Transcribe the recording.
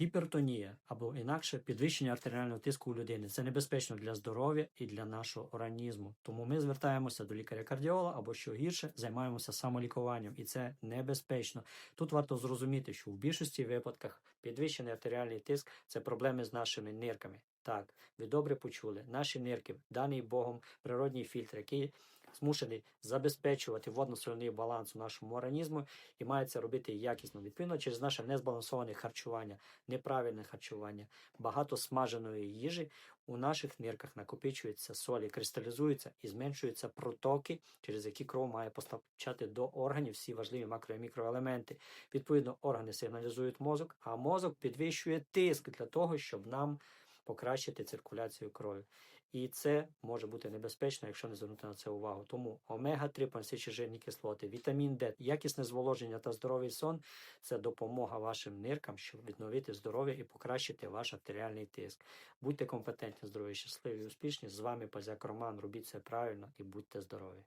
Гіпертонія або інакше підвищення артеріального тиску у людини це небезпечно для здоров'я і для нашого організму. Тому ми звертаємося до лікаря-кардіолога або що гірше, займаємося самолікуванням, і це небезпечно. Тут варто зрозуміти, що в більшості випадках підвищений артеріальний тиск це проблеми з нашими нирками. Так, ви добре почули, наші нирки, даний Богом природній фільтр, який змушений забезпечувати водно-соляний баланс у нашому організму і має це робити якісно. Відповідно, через наше незбалансоване харчування, неправильне харчування, багато смаженої їжі у наших нирках накопичується солі, кристалізуються і зменшуються протоки, через які кров має постачати до органів всі важливі макро і мікроелементи. Відповідно, органи сигналізують мозок, а мозок підвищує тиск для того, щоб нам покращити циркуляцію крові. І це може бути небезпечно, якщо не звернути на це увагу. Тому омега-3 понасичі жирні кислоти, вітамін Д, якісне зволоження та здоровий сон це допомога вашим ниркам, щоб відновити здоров'я і покращити ваш артеріальний тиск. Будьте компетентні, здорові, щасливі, і успішні. З вами Пазяк Роман. Робіть це правильно і будьте здорові.